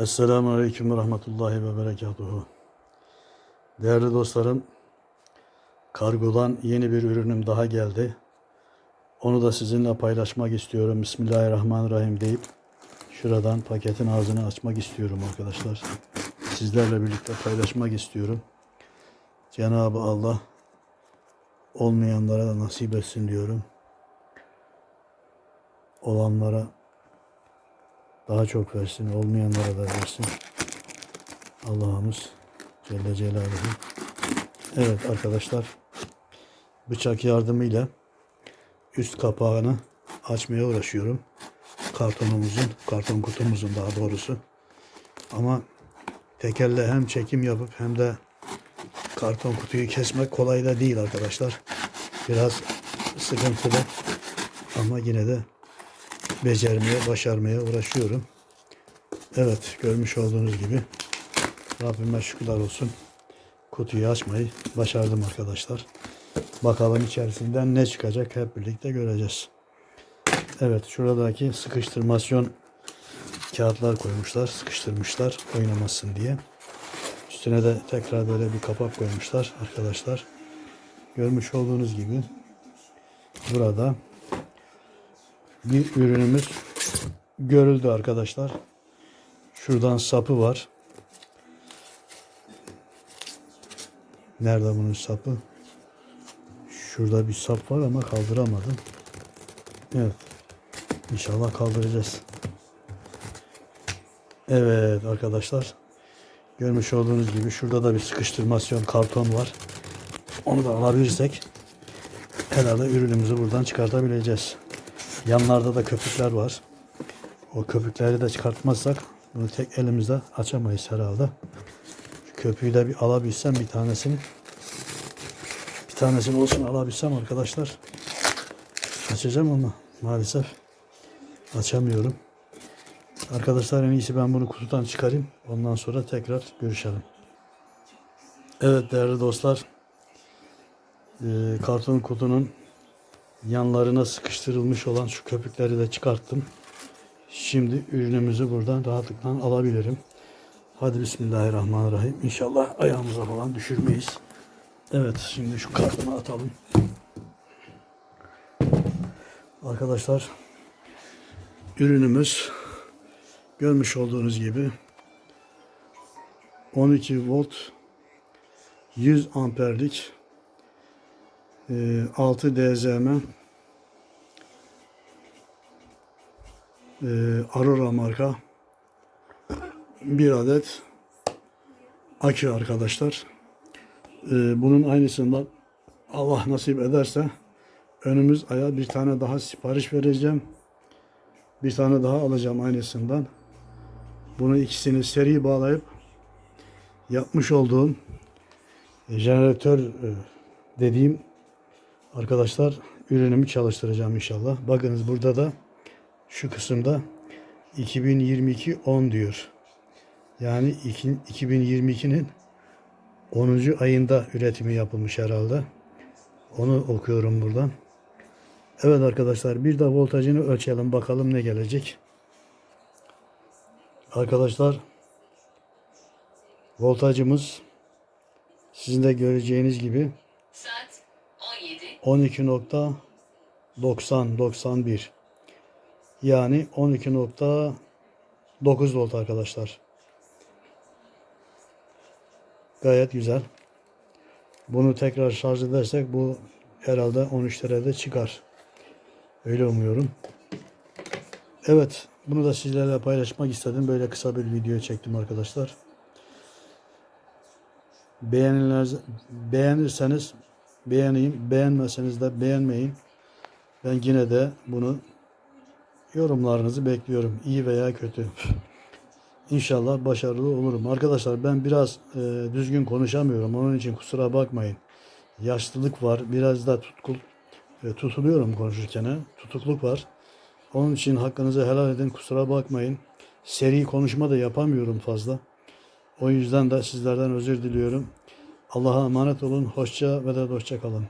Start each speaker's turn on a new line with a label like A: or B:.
A: Esselamu Aleyküm ve Rahmetullahi ve Berekatuhu. Değerli dostlarım, kargodan yeni bir ürünüm daha geldi. Onu da sizinle paylaşmak istiyorum. Bismillahirrahmanirrahim deyip şuradan paketin ağzını açmak istiyorum arkadaşlar. Sizlerle birlikte paylaşmak istiyorum. Cenab-ı Allah olmayanlara da nasip etsin diyorum. Olanlara daha çok versin, olmayanlara da versin. Allah'ımız Celle Celaluhu. Evet arkadaşlar, bıçak yardımıyla üst kapağını açmaya uğraşıyorum. Kartonumuzun, karton kutumuzun daha doğrusu. Ama tekelle hem çekim yapıp hem de karton kutuyu kesmek kolay da değil arkadaşlar. Biraz sıkıntılı ama yine de becermeye, başarmaya uğraşıyorum. Evet, görmüş olduğunuz gibi Rabbime şükürler olsun. Kutuyu açmayı başardım arkadaşlar. Bakalım içerisinden ne çıkacak hep birlikte göreceğiz. Evet, şuradaki sıkıştırmasyon kağıtlar koymuşlar, sıkıştırmışlar oynamasın diye. Üstüne de tekrar böyle bir kapak koymuşlar arkadaşlar. Görmüş olduğunuz gibi burada bir ürünümüz görüldü arkadaşlar. Şuradan sapı var. Nerede bunun sapı? Şurada bir sap var ama kaldıramadım. Evet. İnşallah kaldıracağız. Evet arkadaşlar. Görmüş olduğunuz gibi şurada da bir sıkıştırmasyon karton var. Onu da alabilirsek herhalde ürünümüzü buradan çıkartabileceğiz. Yanlarda da köpükler var. O köpükleri de çıkartmazsak bunu tek elimizde açamayız herhalde. Şu köpüğü de bir alabilsem bir tanesini. Bir tanesini olsun alabilsem arkadaşlar. Açacağım ama maalesef açamıyorum. Arkadaşlar en iyisi ben bunu kutudan çıkarayım. Ondan sonra tekrar görüşelim. Evet değerli dostlar. Karton kutunun yanlarına sıkıştırılmış olan şu köpükleri de çıkarttım. Şimdi ürünümüzü buradan rahatlıkla alabilirim. Hadi Bismillahirrahmanirrahim. İnşallah ayağımıza falan düşürmeyiz. Evet şimdi şu kartonu atalım. Arkadaşlar ürünümüz görmüş olduğunuz gibi 12 volt 100 amperlik 6 DZM e, Aurora marka bir adet akü arkadaşlar. E, bunun aynısından Allah nasip ederse önümüz aya bir tane daha sipariş vereceğim. Bir tane daha alacağım aynısından. Bunu ikisini seri bağlayıp yapmış olduğum jeneratör e, dediğim arkadaşlar ürünümü çalıştıracağım inşallah. Bakınız burada da şu kısımda 2022 10 diyor. Yani 2022'nin 10. ayında üretimi yapılmış herhalde. Onu okuyorum buradan. Evet arkadaşlar bir de voltajını ölçelim bakalım ne gelecek. Arkadaşlar voltajımız sizin de göreceğiniz gibi
B: 17.
A: 12.90 91 yani 12.9 volt arkadaşlar. Gayet güzel. Bunu tekrar şarj edersek bu herhalde 13 derede çıkar. Öyle umuyorum. Evet, bunu da sizlerle paylaşmak istedim. Böyle kısa bir video çektim arkadaşlar. Beğenileriniz, beğenirseniz beğeneyim, beğenmezseniz de beğenmeyin. Ben yine de bunu yorumlarınızı bekliyorum. İyi veya kötü. İnşallah başarılı olurum. Arkadaşlar ben biraz e, düzgün konuşamıyorum. Onun için kusura bakmayın. Yaşlılık var. Biraz da tutkul e, tutuluyorum konuşurken. Tutukluk var. Onun için hakkınızı helal edin. Kusura bakmayın. Seri konuşma da yapamıyorum fazla. O yüzden de sizlerden özür diliyorum. Allah'a emanet olun. Hoşça ve de hoşça kalın.